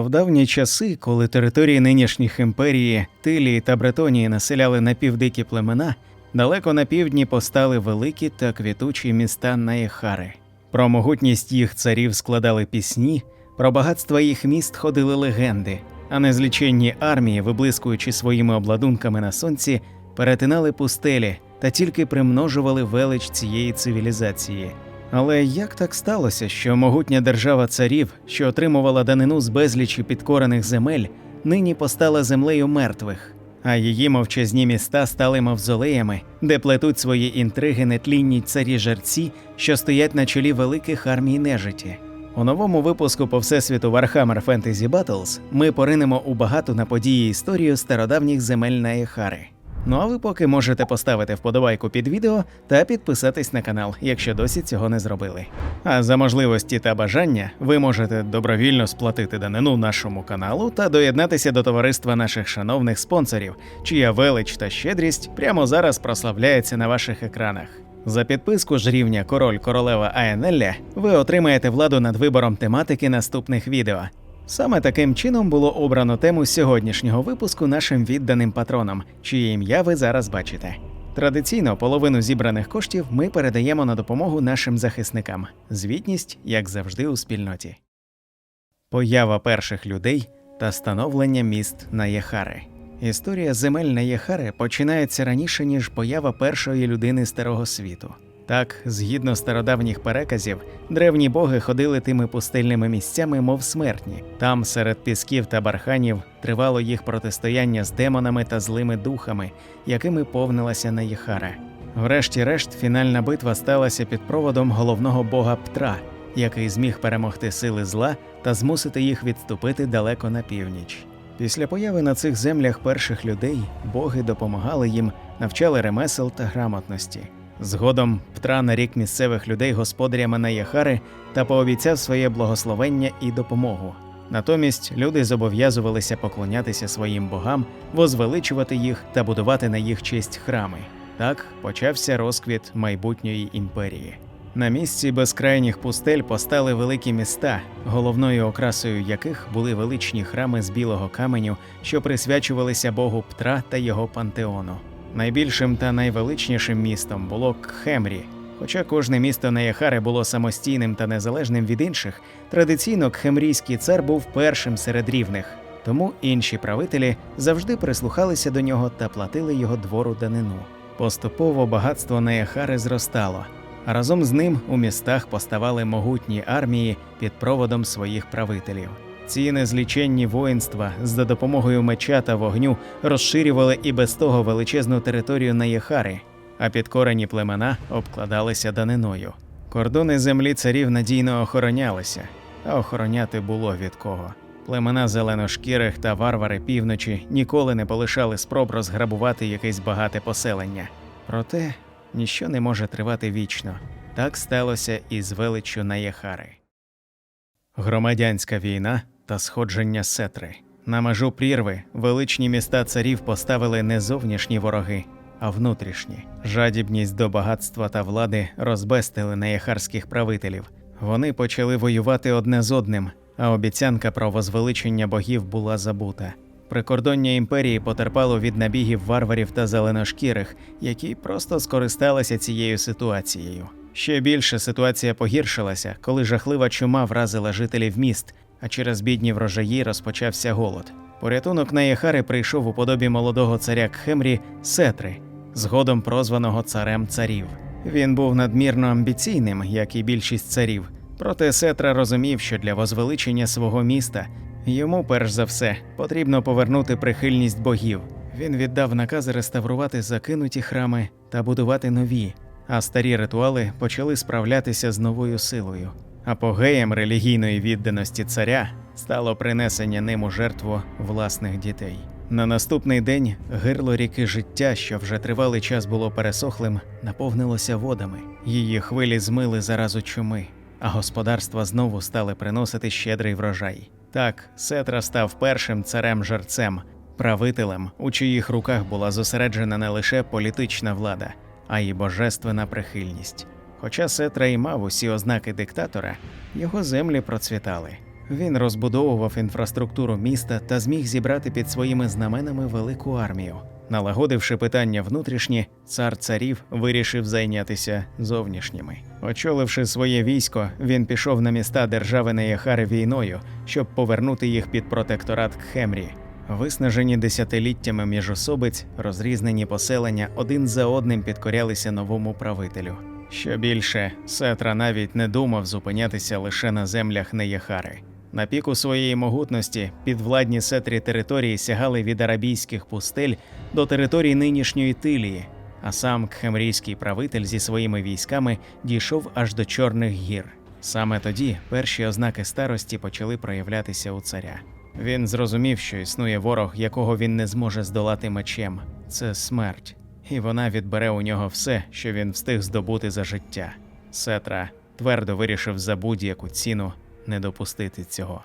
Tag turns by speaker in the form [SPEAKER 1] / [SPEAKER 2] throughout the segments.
[SPEAKER 1] В давні часи, коли території нинішніх імперії Тилії та Бретонії населяли напівдикі племена, далеко на півдні постали великі та квітучі міста Наєхари. Про могутність їх царів складали пісні, про багатство їх міст ходили легенди, а незліченні армії, виблискуючи своїми обладунками на сонці, перетинали пустелі та тільки примножували велич цієї цивілізації. Але як так сталося, що могутня держава царів, що отримувала данину з безлічі підкорених земель, нині постала землею мертвих, а її мовчазні міста стали мавзолеями, де плетуть свої інтриги нетлінні царі жерці, що стоять на чолі великих армій нежиті. У новому випуску по всесвіту Warhammer Fantasy Battles ми поринемо у багату на події історію стародавніх земель Наєхари. Ну а ви поки можете поставити вподобайку під відео та підписатись на канал, якщо досі цього не зробили. А за можливості та бажання ви можете добровільно сплатити данину нашому каналу та доєднатися до товариства наших шановних спонсорів, чия велич та щедрість прямо зараз прославляється на ваших екранах. За підписку ж рівня Король Королева Аенелля ви отримаєте владу над вибором тематики наступних відео. Саме таким чином було обрано тему сьогоднішнього випуску нашим відданим патронам, чиє ім'я ви зараз бачите. Традиційно половину зібраних коштів ми передаємо на допомогу нашим захисникам. Звітність, як завжди, у спільноті. Поява перших людей та становлення міст Наєхари. Історія земель Наєхари починається раніше, ніж поява першої людини старого світу. Так, згідно стародавніх переказів, древні боги ходили тими пустельними місцями, мов смертні. Там, серед пісків та барханів, тривало їх протистояння з демонами та злими духами, якими повнилася Наєхара. Врешті-решт, фінальна битва сталася під проводом головного бога Птра, який зміг перемогти сили зла та змусити їх відступити далеко на північ. Після появи на цих землях перших людей боги допомагали їм, навчали ремесел та грамотності. Згодом Птра нарік місцевих людей господарями Наєхари та пообіцяв своє благословення і допомогу. Натомість люди зобов'язувалися поклонятися своїм богам, возвеличувати їх та будувати на їх честь храми. Так почався розквіт майбутньої імперії. На місці безкрайніх пустель постали великі міста, головною окрасою яких були величні храми з білого каменю, що присвячувалися богу Птра та його пантеону. Найбільшим та найвеличнішим містом було Кхемрі. Хоча кожне місто Наяхари було самостійним та незалежним від інших, традиційно Кхемрійський цар був першим серед рівних, тому інші правителі завжди прислухалися до нього та платили його двору данину. Поступово багатство Наяхари зростало, а разом з ним у містах поставали могутні армії під проводом своїх правителів. Ці незліченні воїнства за допомогою меча та вогню розширювали і без того величезну територію Наєхари, а підкорені племена обкладалися даниною. Кордони землі царів надійно охоронялися, а охороняти було від кого. Племена зеленошкірих та варвари півночі ніколи не полишали спроб розграбувати якесь багате поселення. Проте ніщо не може тривати вічно. Так сталося і з величчю Наєхари. Громадянська війна та сходження сетри. На межу прірви величні міста царів поставили не зовнішні вороги, а внутрішні. Жадібність до багатства та влади розбестили неяхарських правителів. Вони почали воювати одне з одним, а обіцянка про возвеличення богів була забута. Прикордоння імперії потерпало від набігів варварів та зеленошкірих, які просто скористалися цією ситуацією. Ще більше ситуація погіршилася, коли жахлива чума вразила жителів міст, а через бідні врожаї розпочався голод. Порятунок Наєхари прийшов у подобі молодого царя Кхемрі Сетри, згодом прозваного царем царів. Він був надмірно амбіційним, як і більшість царів. Проте Сетра розумів, що для возвеличення свого міста йому, перш за все, потрібно повернути прихильність богів. Він віддав накази реставрувати закинуті храми та будувати нові, а старі ритуали почали справлятися з новою силою. Апогеєм релігійної відданості царя стало принесення ним у жертву власних дітей. На наступний день гирло ріки життя, що вже тривалий час було пересохлим, наповнилося водами. Її хвилі змили заразу чуми, а господарства знову стали приносити щедрий врожай. Так, Сетра став першим царем жерцем, правителем, у чиїх руках була зосереджена не лише політична влада, а й божественна прихильність. Хоча Сетра й мав усі ознаки диктатора, його землі процвітали. Він розбудовував інфраструктуру міста та зміг зібрати під своїми знаменами велику армію. Налагодивши питання внутрішні, цар царів вирішив зайнятися зовнішніми. Очоливши своє військо, він пішов на міста держави Неяхари війною, щоб повернути їх під протекторат Кхемрі. Виснажені десятиліттями міжособиць, розрізнені поселення один за одним підкорялися новому правителю. Що більше, Сетра навіть не думав зупинятися лише на землях Неяхари. На піку своєї могутності підвладні сетрі території сягали від арабійських пустель до територій нинішньої Тилії, а сам кхемрійський правитель зі своїми військами дійшов аж до Чорних гір. Саме тоді перші ознаки старості почали проявлятися у царя. Він зрозумів, що існує ворог, якого він не зможе здолати мечем це смерть, і вона відбере у нього все, що він встиг здобути за життя. Сетра твердо вирішив за будь-яку ціну не допустити цього.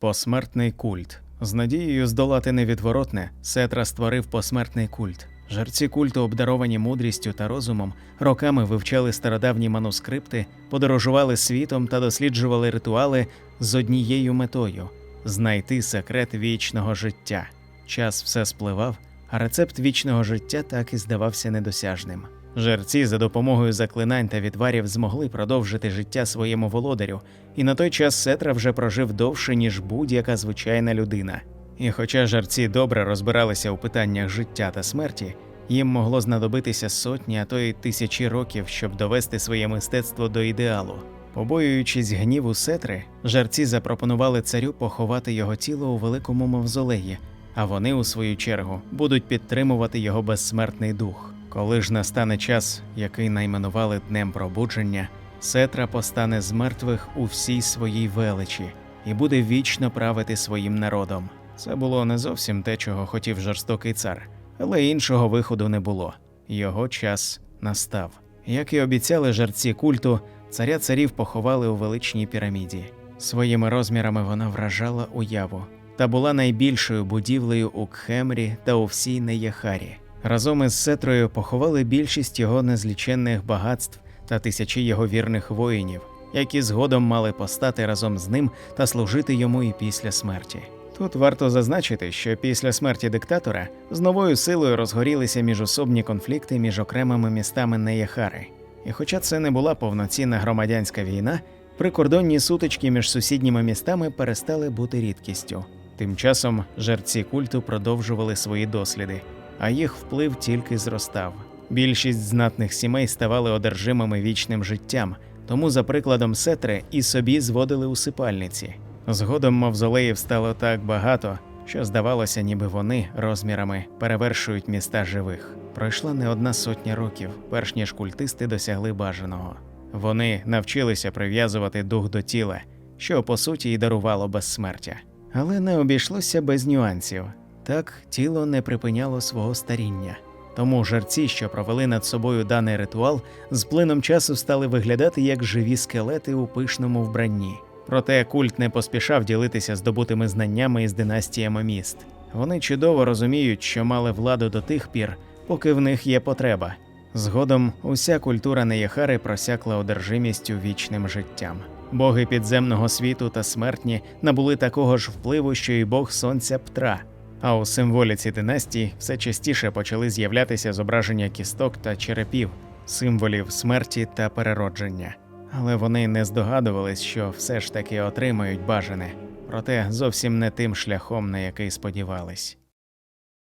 [SPEAKER 1] Посмертний культ. З надією здолати невідворотне, Сетра створив посмертний культ. Жерці культу, обдаровані мудрістю та розумом, роками вивчали стародавні манускрипти, подорожували світом та досліджували ритуали з однією метою знайти секрет вічного життя. Час все спливав, а рецепт вічного життя так і здавався недосяжним. Жерці за допомогою заклинань та відварів змогли продовжити життя своєму володарю, і на той час Сетра вже прожив довше, ніж будь-яка звичайна людина. І хоча жерці добре розбиралися у питаннях життя та смерті, їм могло знадобитися сотні, а то й тисячі років, щоб довести своє мистецтво до ідеалу. Побоюючись гніву Сетри, жерці запропонували царю поховати його тіло у великому мавзолеї, а вони, у свою чергу, будуть підтримувати його безсмертний дух. Коли ж настане час, який найменували днем пробудження, Сетра постане з мертвих у всій своїй величі і буде вічно правити своїм народом. Це було не зовсім те, чого хотів жорстокий цар, але іншого виходу не було. Його час настав. Як і обіцяли жарці культу, царя царів поховали у величній піраміді. Своїми розмірами вона вражала уяву та була найбільшою будівлею у Кхемрі та у всій Неяхарі. Разом із Сетрою поховали більшість його незліченних багатств та тисячі його вірних воїнів, які згодом мали постати разом з ним та служити йому і після смерті. Тут варто зазначити, що після смерті диктатора з новою силою розгорілися міжособні конфлікти між окремими містами Неяхари. І хоча це не була повноцінна громадянська війна, прикордонні сутички між сусідніми містами перестали бути рідкістю. Тим часом жерці культу продовжували свої досліди, а їх вплив тільки зростав. Більшість знатних сімей ставали одержимими вічним життям, тому, за прикладом Сетри, і собі зводили усипальниці. Згодом мавзолеїв стало так багато, що здавалося, ніби вони розмірами перевершують міста живих. Пройшла не одна сотня років, перш ніж культисти досягли бажаного. Вони навчилися прив'язувати дух до тіла, що по суті й дарувало безсмертя. Але не обійшлося без нюансів. Так тіло не припиняло свого старіння. Тому жерці, що провели над собою даний ритуал, з плином часу стали виглядати як живі скелети у пишному вбранні. Проте культ не поспішав ділитися здобутими знаннями із династіями міст. Вони чудово розуміють, що мали владу до тих пір, поки в них є потреба. Згодом уся культура Неяхари просякла одержимістю вічним життям. Боги підземного світу та смертні набули такого ж впливу, що й бог сонця Птра. А у символіці династії все частіше почали з'являтися зображення кісток та черепів, символів смерті та переродження. Але вони не здогадувались, що все ж таки отримають бажане, проте зовсім не тим шляхом, на який сподівались.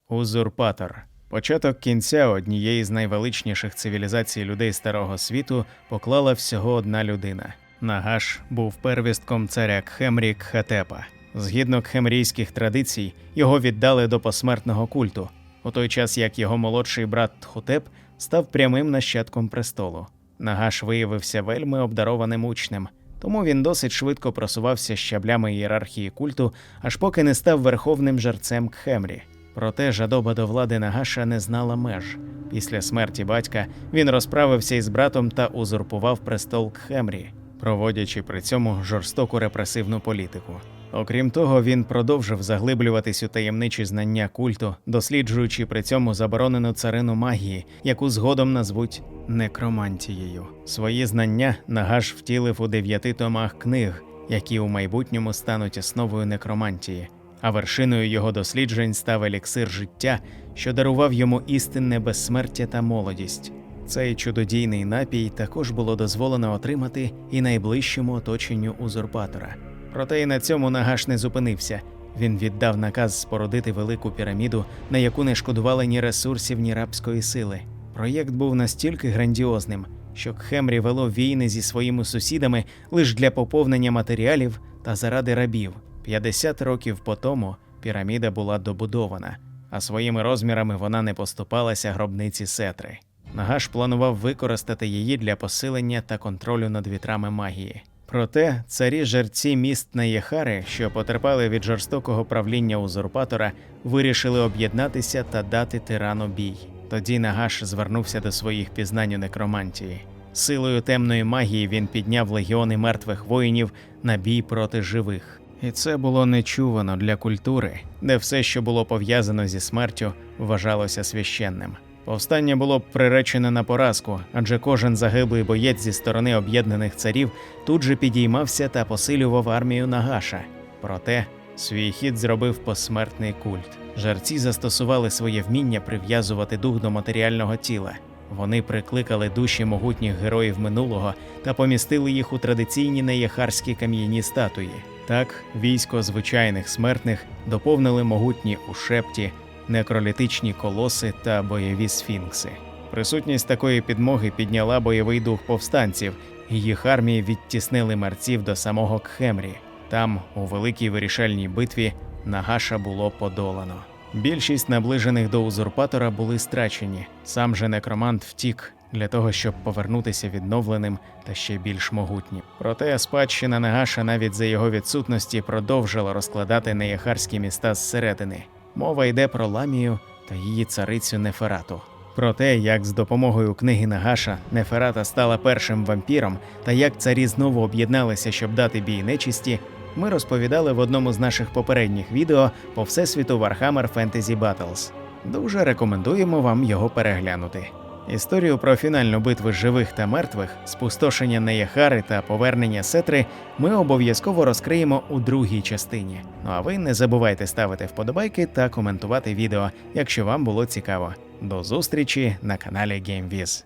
[SPEAKER 1] Узурпатор початок кінця однієї з найвеличніших цивілізацій людей старого світу поклала всього одна людина. Нагаш був первістком царя Кхемрі Кхетепа. Згідно кхемрійських традицій, його віддали до посмертного культу, у той час як його молодший брат Тхутеп став прямим нащадком престолу. Нагаш виявився вельми обдарованим учнем, тому він досить швидко просувався щаблями ієрархії культу, аж поки не став верховним жерцем Кхемрі. Проте жадоба до влади Нагаша не знала меж. Після смерті батька він розправився із братом та узурпував престол Кхемрі, проводячи при цьому жорстоку репресивну політику. Окрім того, він продовжив заглиблюватись у таємничі знання культу, досліджуючи при цьому заборонену царину магії, яку згодом назвуть некромантією. Свої знання Нагаш втілив у дев'яти томах книг, які у майбутньому стануть основою некромантії, а вершиною його досліджень став еліксир життя, що дарував йому істинне безсмертя та молодість. Цей чудодійний напій також було дозволено отримати і найближчому оточенню узурпатора. Проте і на цьому Нагаш не зупинився. Він віддав наказ спорудити велику піраміду, на яку не шкодували ні ресурсів, ні рабської сили. Проєкт був настільки грандіозним, що Кхемрі вело війни зі своїми сусідами лише для поповнення матеріалів та заради рабів. 50 років по тому піраміда була добудована, а своїми розмірами вона не поступалася гробниці Сетри. Нагаш планував використати її для посилення та контролю над вітрами магії. Проте царі жерці міст Наєхари, що потерпали від жорстокого правління узурпатора, вирішили об'єднатися та дати тирану бій. Тоді Нагаш звернувся до своїх пізнань у некромантії. Силою темної магії він підняв легіони мертвих воїнів на бій проти живих. І це було нечувано для культури, де все, що було пов'язано зі смертю, вважалося священним. Повстання було приречене на поразку, адже кожен загиблий боєць зі сторони об'єднаних царів тут же підіймався та посилював армію Нагаша. Проте свій хід зробив посмертний культ. Жарці застосували своє вміння прив'язувати дух до матеріального тіла. Вони прикликали душі могутніх героїв минулого та помістили їх у традиційні неєхарські кам'яні статуї. Так, військо звичайних смертних доповнили могутні ушепті, некролітичні колоси та бойові сфінкси. Присутність такої підмоги підняла бойовий дух повстанців, і їх армії відтіснили мерців до самого Кхемрі. Там, у великій вирішальній битві, Нагаша було подолано. Більшість наближених до узурпатора були страчені. Сам же некромант втік для того, щоб повернутися відновленим та ще більш могутнім. Проте спадщина Нагаша навіть за його відсутності продовжила розкладати неяхарські міста зсередини. Мова йде про Ламію та її царицю Неферату. Про те, як з допомогою книги Нагаша Неферата стала першим вампіром, та як царі знову об'єдналися, щоб дати бій нечисті, ми розповідали в одному з наших попередніх відео по всесвіту Warhammer Fantasy Battles. Дуже рекомендуємо вам його переглянути. Історію про фінальну битву живих та мертвих, спустошення Неяхари та повернення Сетри ми обов'язково розкриємо у другій частині. Ну а ви не забувайте ставити вподобайки та коментувати відео, якщо вам було цікаво. До зустрічі на каналі GameViz.